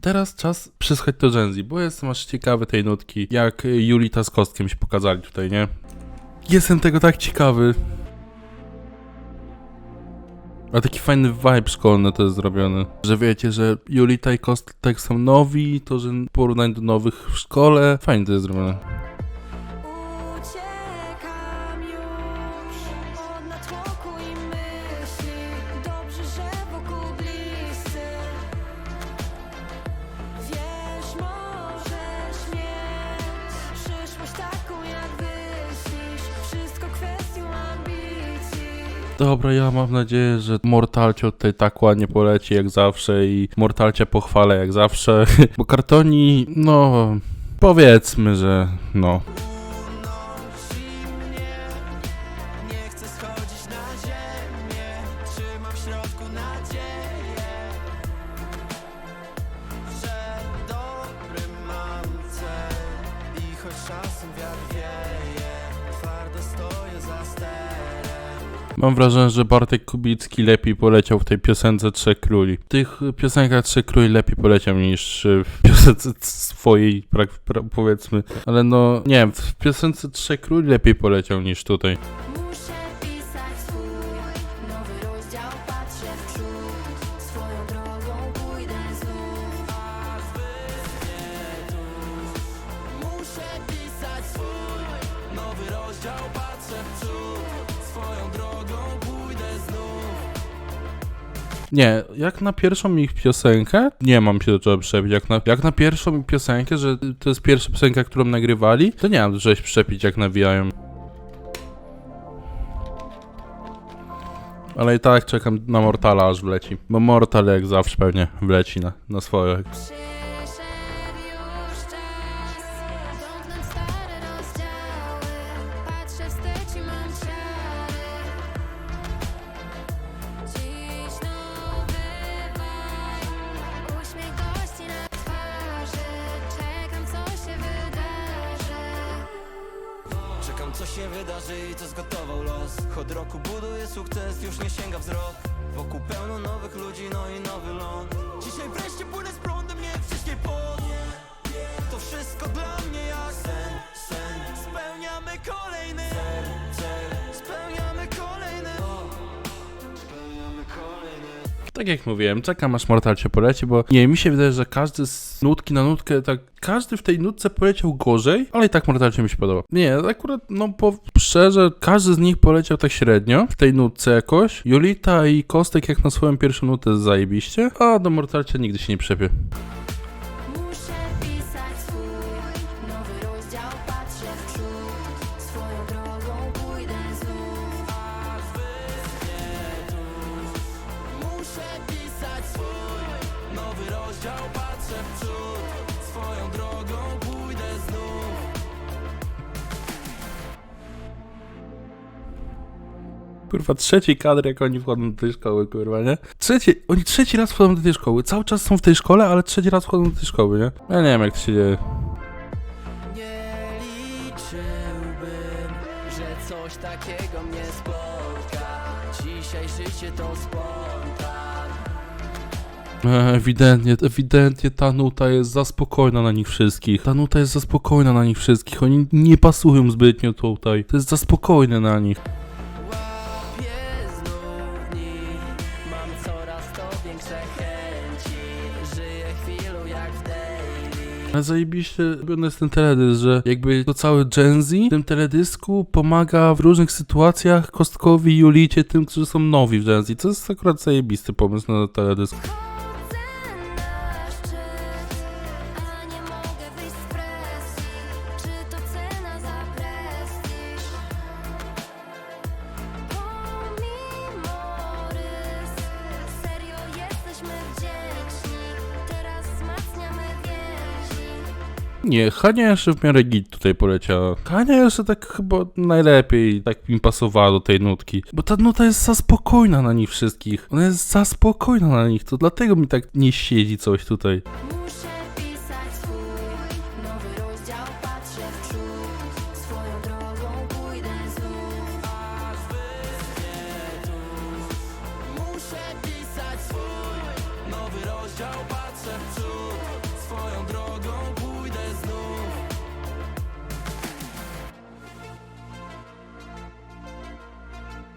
Teraz czas przysłać do Genzi, bo jestem aż ciekawy tej nutki, jak Julita z Kostkiem się pokazali tutaj, nie? Jestem tego tak ciekawy. A taki fajny vibe szkolny to jest zrobiony. Że wiecie, że Julita i Kostek są nowi, to że porównanie do nowych w szkole. Fajnie to jest zrobione. Dobra, ja mam nadzieję, że Mortalcio tutaj tak ładnie poleci jak zawsze i Mortalcia pochwalę jak zawsze, bo kartoni, no powiedzmy, że no. Czasem wiatr wieje Twardo stoję za Mam wrażenie, że Bartek Kubicki lepiej poleciał w tej piosence Trzech Króli. W tych piosenkach Trzech Króli lepiej poleciał niż w piosence swojej, powiedzmy. Ale no, nie wiem, w piosence Trzech Króli lepiej poleciał niż tutaj. Muszę pisać swój nowy rozdział Patrzę w przód Swoją drogą pójdę znów Nie, jak na pierwszą ich piosenkę, nie mam się do czego przebić. Jak na, jak na pierwszą ich piosenkę, że to jest pierwsza piosenka, którą nagrywali, to nie mam do czego się przepić, jak nawijają. Ale i tak czekam na Mortala, aż wleci. Bo Mortal jak zawsze pewnie wleci na, na swoje. Patrzę wstecz i mam ciary co się wydarzy i co zgotował los. Chod roku buduje sukces, już nie sięga wzrok. Wokół pełno nowych ludzi, no i nowy ląd Tak jak mówiłem, czekam aż Mortal się poleci, bo nie, mi się wydaje, że każdy z nutki na nutkę, tak każdy w tej nutce poleciał gorzej, ale i tak Mortal się mi się podoba. Nie, akurat, no po szczerze, każdy z nich poleciał tak średnio w tej nutce jakoś. Julita i Kostek jak na swoją pierwszą nutę zajebiście, a do Mortalcia nigdy się nie przepie. Rozdział, patrzę w przód Swoją drogą pójdę znów Kurwa, trzeci kadr, jak oni wchodzą do tej szkoły, kurwa, nie? Trzeci, oni trzeci raz wchodzą do tej szkoły, cały czas są w tej szkole, ale trzeci raz wchodzą do tej szkoły, nie? Ja nie wiem, jak to się dzieje. Nie liczyłbym, że coś takiego mnie spotka Dzisiaj życie to spontan E, Ewidentnie, ewidentnie ta nuta jest za spokojna na nich wszystkich. Ta nuta jest za spokojna na nich wszystkich. Oni nie pasują zbytnio tutaj. To jest za spokojne na nich. Ale zajebiście robiony jest ten teledysk, że jakby to cały Gen Z w tym teledysku pomaga w różnych sytuacjach Kostkowi, Julicie, tym, którzy są nowi w Gen Z. To jest akurat zajebisty pomysł na teledysk. Nie, Hania jeszcze w miarę git tutaj poleciała. Hania jeszcze tak chyba najlepiej, tak mi pasowała do tej nutki. Bo ta nuta jest za spokojna na nich wszystkich. Ona jest za spokojna na nich, to dlatego mi tak nie siedzi coś tutaj. Muszę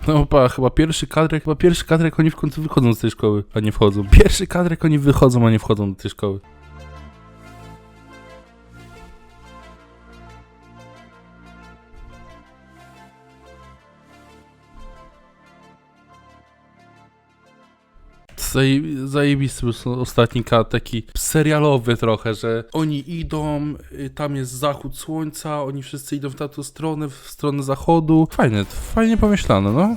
No pa, chyba pierwszy kadrek, chyba pierwszy kadrek oni w końcu wychodzą z tej szkoły, a nie wchodzą. Pierwszy kadrek oni wychodzą, a nie wchodzą do tej szkoły. Zaje- Zajebisty był ostatni kat, taki serialowy trochę, że oni idą, y, tam jest zachód słońca, oni wszyscy idą w tamtą stronę, w stronę zachodu. Fajne, fajnie pomyślane, no.